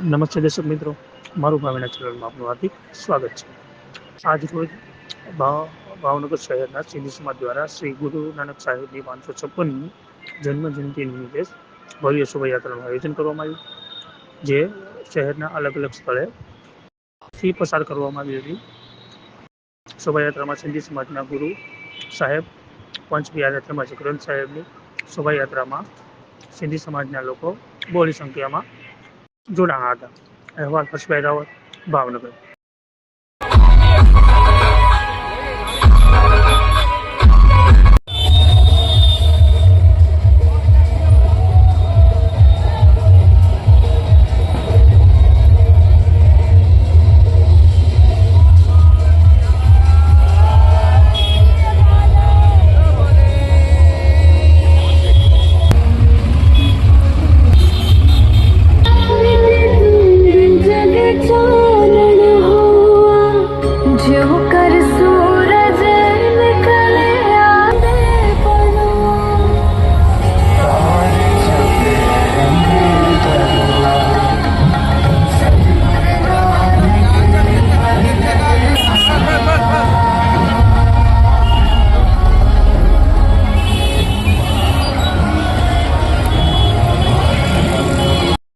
નમસ્તે દર્શક મિત્રો, મારું ભાવિના ચેનલમાં આપનું હાર્દિક સ્વાગત છે. આજ રોજ ભાવ, ભાવનગર શહેરના સિંધી સમાજ દ્વારા શ્રી ગુરુ નાનક સાહેબની પાંચસો છપ્પનમી જન્મજયંતિ નિમિત્તે ભવ્ય શોભાયાત્રાનું આયોજન કરવામાં આવ્યું, જે શહેરના અલગ અલગ સ્થળે થી પસાર કરવામાં આવી હતી. શોભાયાત્રામાં સિંધી સમાજના ગુરુ સાહેબ પંચ બિહારી તેમજ ગ્રંથ સાહેબની શોભાયાત્રામાં સિંધી સમાજના લોકો બહોળી સંખ્યામાં જોડાણા હતા અહેવાલ હર્ષભાઈ રાવત ભાવનગર 就